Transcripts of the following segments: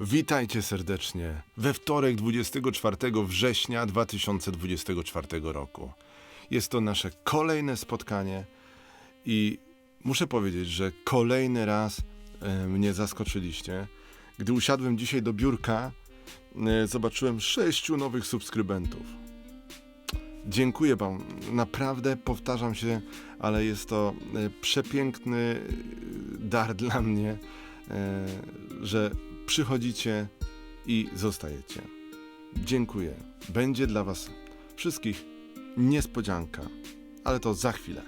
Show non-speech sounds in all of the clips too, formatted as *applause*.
Witajcie serdecznie we wtorek 24 września 2024 roku. Jest to nasze kolejne spotkanie i muszę powiedzieć, że kolejny raz e, mnie zaskoczyliście. Gdy usiadłem dzisiaj do biurka, e, zobaczyłem sześciu nowych subskrybentów. Dziękuję Wam. Naprawdę powtarzam się, ale jest to e, przepiękny dar dla mnie, że przychodzicie i zostajecie. Dziękuję. Będzie dla Was wszystkich niespodzianka, ale to za chwilę.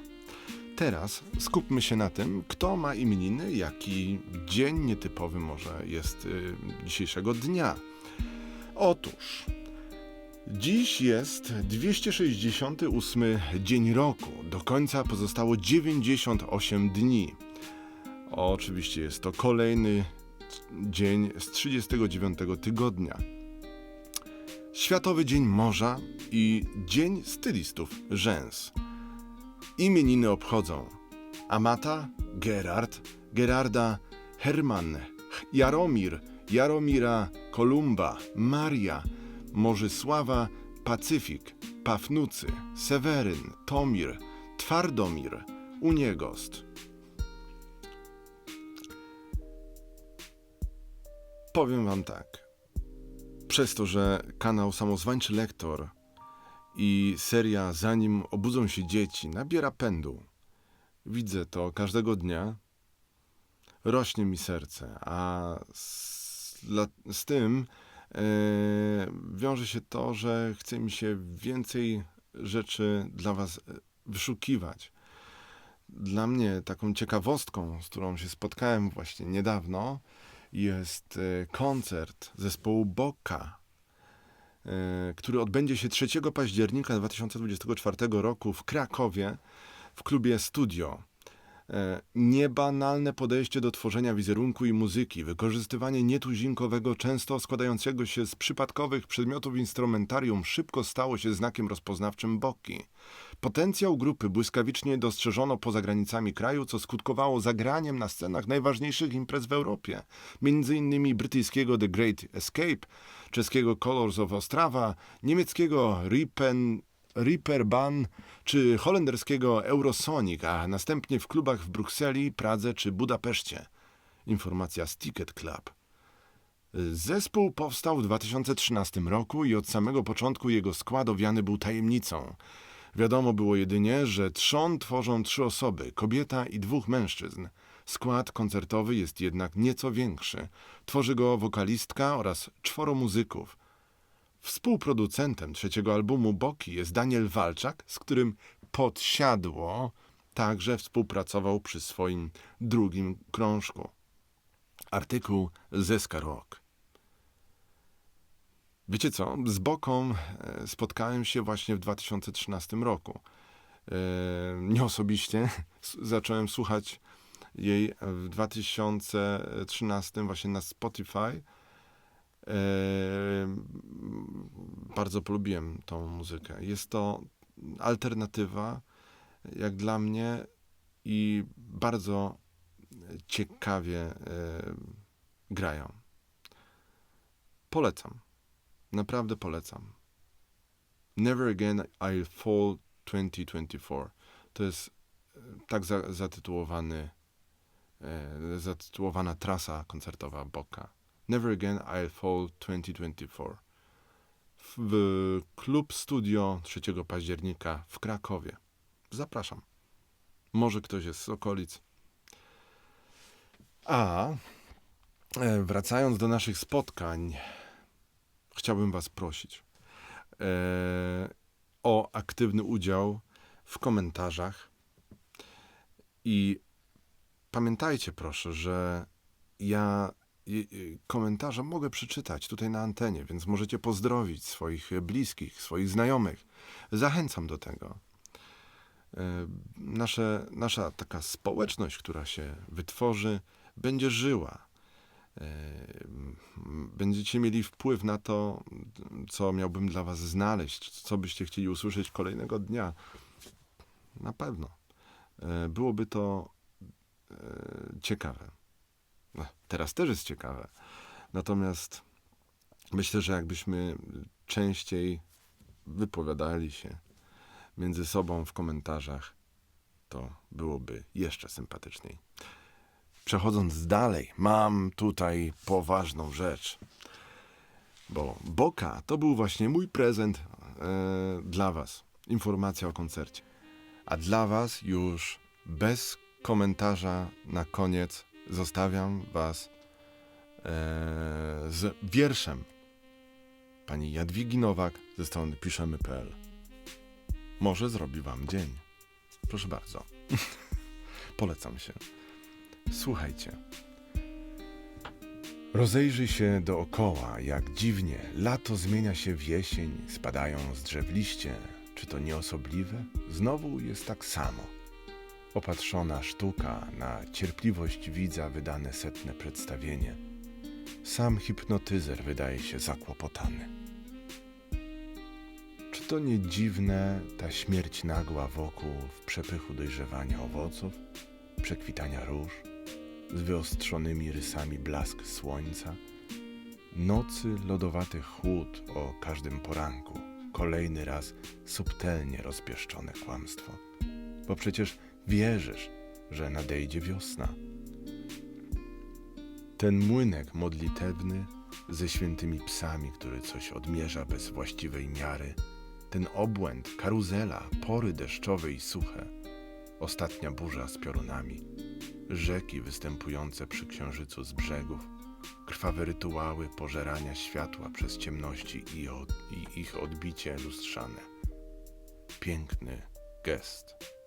Teraz skupmy się na tym, kto ma imieniny, jaki dzień nietypowy może jest y, dzisiejszego dnia. Otóż Dziś jest 268 dzień roku. Do końca pozostało 98 dni. Oczywiście jest to kolejny dzień z 39 tygodnia. Światowy Dzień Morza i Dzień Stylistów Rzęs. Imieniny obchodzą Amata, Gerard, Gerarda, Herman, Jaromir, Jaromira, Kolumba, Maria, Morzysława, Pacyfik, Pafnucy, Seweryn, Tomir, Twardomir, Uniegost. Powiem wam tak. Przez to, że kanał Samozwańczy Lektor i seria Zanim obudzą się dzieci nabiera pędu, widzę to każdego dnia, rośnie mi serce, a z, z tym e, wiąże się to, że chce mi się więcej rzeczy dla Was e, wyszukiwać. Dla mnie taką ciekawostką, z którą się spotkałem właśnie niedawno, jest e, koncert zespołu Boka, e, który odbędzie się 3 października 2024 roku w Krakowie w klubie Studio. E, Niebanalne podejście do tworzenia wizerunku i muzyki, wykorzystywanie nietuzinkowego, często składającego się z przypadkowych przedmiotów instrumentarium szybko stało się znakiem rozpoznawczym Boki. Potencjał grupy błyskawicznie dostrzeżono poza granicami kraju, co skutkowało zagraniem na scenach najważniejszych imprez w Europie, innymi brytyjskiego The Great Escape, czeskiego Colors of Ostrawa, niemieckiego Ripen Reeperbahn czy holenderskiego Eurosonic, a następnie w klubach w Brukseli, Pradze czy Budapeszcie. Informacja z Ticket Club. Zespół powstał w 2013 roku i od samego początku jego skład owiany był tajemnicą. Wiadomo było jedynie, że trzon tworzą trzy osoby, kobieta i dwóch mężczyzn. Skład koncertowy jest jednak nieco większy. Tworzy go wokalistka oraz czworo muzyków. Współproducentem trzeciego albumu Boki jest Daniel Walczak, z którym podsiadło także współpracował przy swoim drugim krążku. Artykuł Zeska Rock. Wiecie co? Z Boką e, spotkałem się właśnie w 2013 roku. E, Nie osobiście. *laughs* Zacząłem słuchać jej w 2013 właśnie na Spotify. E, Bardzo polubiłem tą muzykę. Jest to alternatywa, jak dla mnie, i bardzo ciekawie e, grają. Polecam. Naprawdę polecam. Never Again I'll Fall 2024. To jest e, tak za, zatytułowany, zatytułowana trasa koncertowa Boka. Never Again I'll Fall 2024. W, Klub Studio 3 października w Krakowie. Zapraszam. Może ktoś jest z okolic. A e, wracając do naszych spotkań, chciałbym Was prosić e, o aktywny udział w komentarzach. I pamiętajcie, proszę, że ja komentarze mogę przeczytać tutaj na antenie, więc możecie pozdrowić swoich bliskich, swoich znajomych. Zachęcam do tego. E, Nasze, nasza taka społeczność, która się wytworzy, będzie żyła. E, Będziecie mieli wpływ na to, co miałbym dla Was znaleźć, co byście chcieli usłyszeć kolejnego dnia. Na pewno. E, Byłoby to ciekawe. No, Teraz też jest ciekawe, Natomiast myślę, że jakbyśmy częściej wypowiadali się między sobą w komentarzach, to byłoby jeszcze sympatyczniej. Przechodząc dalej, mam tutaj poważną rzecz. Bo Boka to był właśnie mój prezent e, dla Was. Informacja o koncercie. A dla Was już bez komentarza na koniec zostawiam Was e, z wierszem pani Jadwigi Nowak ze strony piszemy.pl. Może zrobi Wam dzień. Proszę bardzo. *laughs* Polecam się. Słuchajcie. Rozejrzyj się dookoła, jak dziwnie lato zmienia się w jesień, spadają z drzew liście. Czy to nieosobliwe? Znowu jest tak samo. Opatrzona sztuka na cierpliwość widza wydane setne przedstawienie. Sam hipnotyzer wydaje się zakłopotany. Czy to nie dziwne ta śmierć nagła wokół w przepychu dojrzewania owoców, przekwitania róż? z wyostrzonymi rysami blask słońca, nocy lodowaty chłód o każdym poranku, kolejny raz subtelnie rozpieszczone kłamstwo. Bo przecież wierzysz, że nadejdzie wiosna. Ten młynek modlitewny ze świętymi psami, który coś odmierza bez właściwej miary, ten obłęd, karuzela, pory deszczowe i suche, ostatnia burza z piorunami, rzeki występujące przy księżycu z brzegów, krwawe rytuały pożerania światła przez ciemności i, od, i ich odbicie lustrzane. Piękny gest